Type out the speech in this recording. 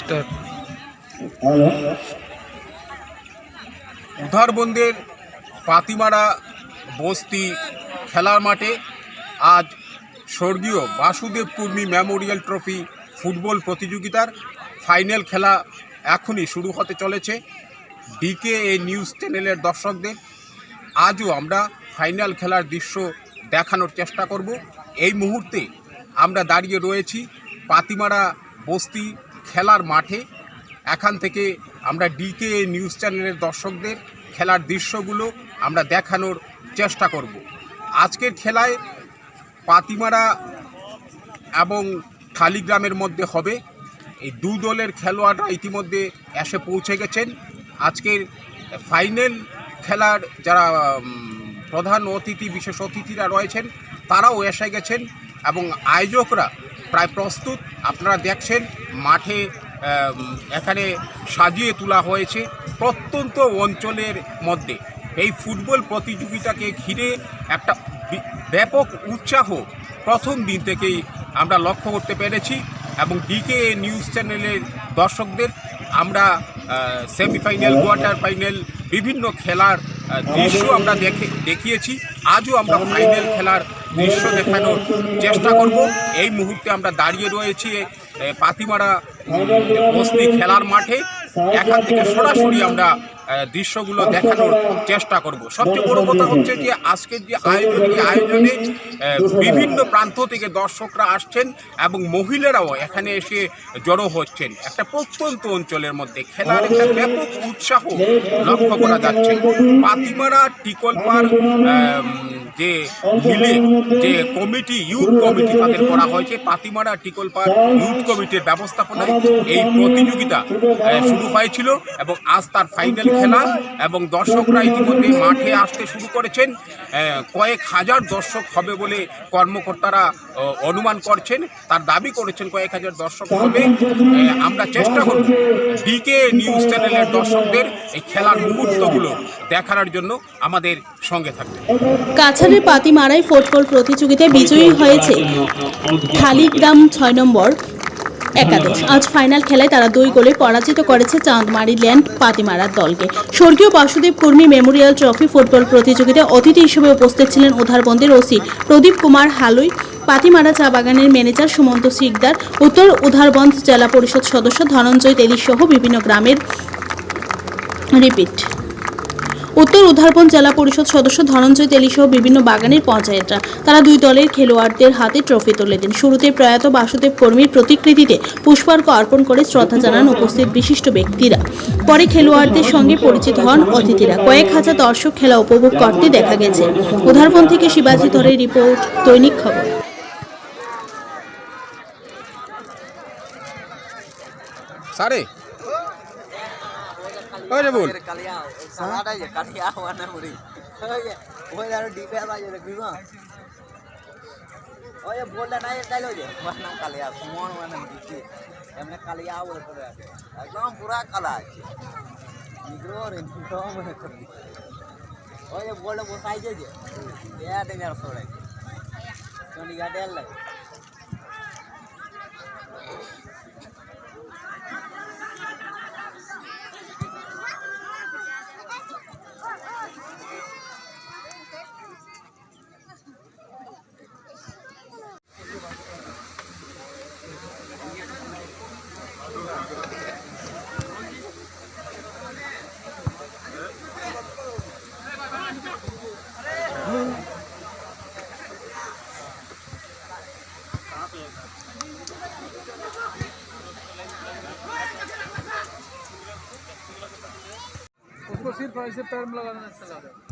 Start উধারবন্দের পাতিমারা বস্তি খেলার মাঠে আজ স্বর্গীয় Basudeb Kurmi memorial trophy football প্রতিযোগিতার ফাইনাল খেলা এখনই শুরু হতে চলেছে। ডিকে এ নিউজ চ্যানেলের দর্শকদের আজও আমরা ফাইনাল খেলার দৃশ্য দেখানোর চেষ্টা করব। এই মুহূর্তে আমরা দাঁড়িয়ে রয়েছি পাতিমারা বস্তি খেলার মাঠে। এখান থেকে আমরা ডিকে নিউজ চ্যানেলের দর্শকদের খেলার দৃশ্যগুলো আমরা দেখানোর চেষ্টা করব। আজকের খেলায় পাতিমারা এবং খালিগ্রামের মধ্যে হবে। এই দু দলের খেলোয়াড়রা ইতিমধ্যে এসে পৌঁছে গেছেন। আজকের ফাইনাল খেলার যারা প্রধান অতিথি, বিশেষ অতিথিরা রয়েছেন, তারাও এসে গেছেন এবং আয়োজকরা প্রায় প্রস্তুত। আপনারা দেখছেন, মাঠে এখানে সাজিয়ে তোলা হয়েছে প্রত্যন্ত অঞ্চলের মধ্যে। এই ফুটবল প্রতিযোগিতাকে ঘিরে একটা ব্যাপক উৎসাহ প্রথম দিন থেকেই আমরা লক্ষ্য করতে পেরেছি এবং ডিকে নিউজ চ্যানেলের দর্শকদের আমরা সেমিফাইনাল, কোয়ার্টার ফাইনাল, বিভিন্ন খেলার দৃশ্য আমরা দেখে, দেখিয়েছি। আজও আমরা ফাইনাল খেলার দৃশ্য দেখানোর চেষ্টা করব। এই মুহূর্তে আমরা দাঁড়িয়ে রয়েছি পাতিমারা বস্তি খেলার মাঠে। এখান থেকে সরাসরি আমরা দৃশ্যগুলো দেখানোর চেষ্টা করব। সবচেয়ে বড় কথা হচ্ছে যে, আজকের যে আয়োজন, এই আয়োজনে বিভিন্ন প্রান্ত থেকে দর্শকরা আসছেন এবং মহিলারাও এখানে এসে জড়ো হচ্ছেন। একটা প্রত্যন্ত অঞ্চলের মধ্যে খেলার একটা ব্যাপক উৎসাহ লক্ষ্য করা যাচ্ছে। পাতিমারা টিকলপার যে মিলে যে কমিটি ইউথ কমিটি তাদের করা হয়েছে। পাতিমারা টিকলপার ইউথ কমিটির ব্যবস্থাপনায় এই প্রতিযোগিতা শুরু হয়েছিল। এবং আজ তার ফাইনাল খেলা এবং দর্শকরা ইতিমধ্যে মাঠে আসতে শুরু করেছেন। কয়েক হাজার দর্শক হবে বলে কর্মকর্তারা অনুমান করছেন। তার দাবি করেছেন কয়েক হাজার দর্শক হবে। আমরা চেষ্টা করব ডিকে নিউজ চ্যানেলের দর্শকদের এই খেলার মুহূর্তগুলো দেখানোর জন্য আমাদের সঙ্গে থাকবে কাছাড়ের পাতিমারায় ফুটবল প্রতিযোগিতায় বিজয়ী হয়েছে থালিগ্রাম ছয় নম্বর একাদশ। আজ ফাইনাল খেলায় তারা দুই গোলে পরাজিত করেছে চাঁদমারি ল্যান্ড পাতিমারার দলকে। স্বর্গীয় বাসুদেব কর্মী মেমোরিয়াল ট্রফি ফুটবল প্রতিযোগিতায় অতিথি হিসেবে উপস্থিত ছিলেন উধারবন্দের ওসি প্রদীপ কুমার হালুই, পাতিমারা চা বাগানের ম্যানেজার সুমন্ত শিকদার, উত্তর উধারবন্দ জেলা পরিষদ সদস্য ধনঞ্জয় তেলি সহ বিভিন্ন গ্রামের রিপিট। উত্তর উধারবন জেলা পরিষদ সদস্য ধনঞ্জয় তেলি সহ বিভিন্ন বাগানের পঞ্চায়েতরা। তারা দুই দলের খেলোয়াড়দের হাতে ট্রফি তুলে দেন। শুরুতে প্রয়াত বাসুদেব কর্মীর প্রতিকৃতিতে পুষ্পার্ঘ অর্পণ করে শ্রদ্ধা জানান উপস্থিত বিশিষ্ট ব্যক্তিরা। পরে খেলোয়াড়দের সঙ্গে পরিচিত হন অতিথিরা। কয়েক হাজার দর্শক খেলা উপভোগ করতে দেখা গেছে। উধারবন থেকে শিবাজি ধরের রিপোর্ট, দৈনিক খবর। ওরে বল কালিয়া সালাডা যে কালিয়া ওয়ানা মুড়ি ওরে ওই আর ডিপে আবাজে রাখবি মা ওরে বললা না এটা লইলে ওয়ানা কালিয়া কোন ওয়ানা দিছি এমনে কালিয়া ওরে করে একদম পুরা কালা আছে নিগ্রো রে তো মনে করি ওরে বললে বসাই যে যে দেয়া দেয়া সরে চন্ডিগড় দেয়া লাগে उसको सिर्फ़ ऐसे पैर में लगाना चला लगा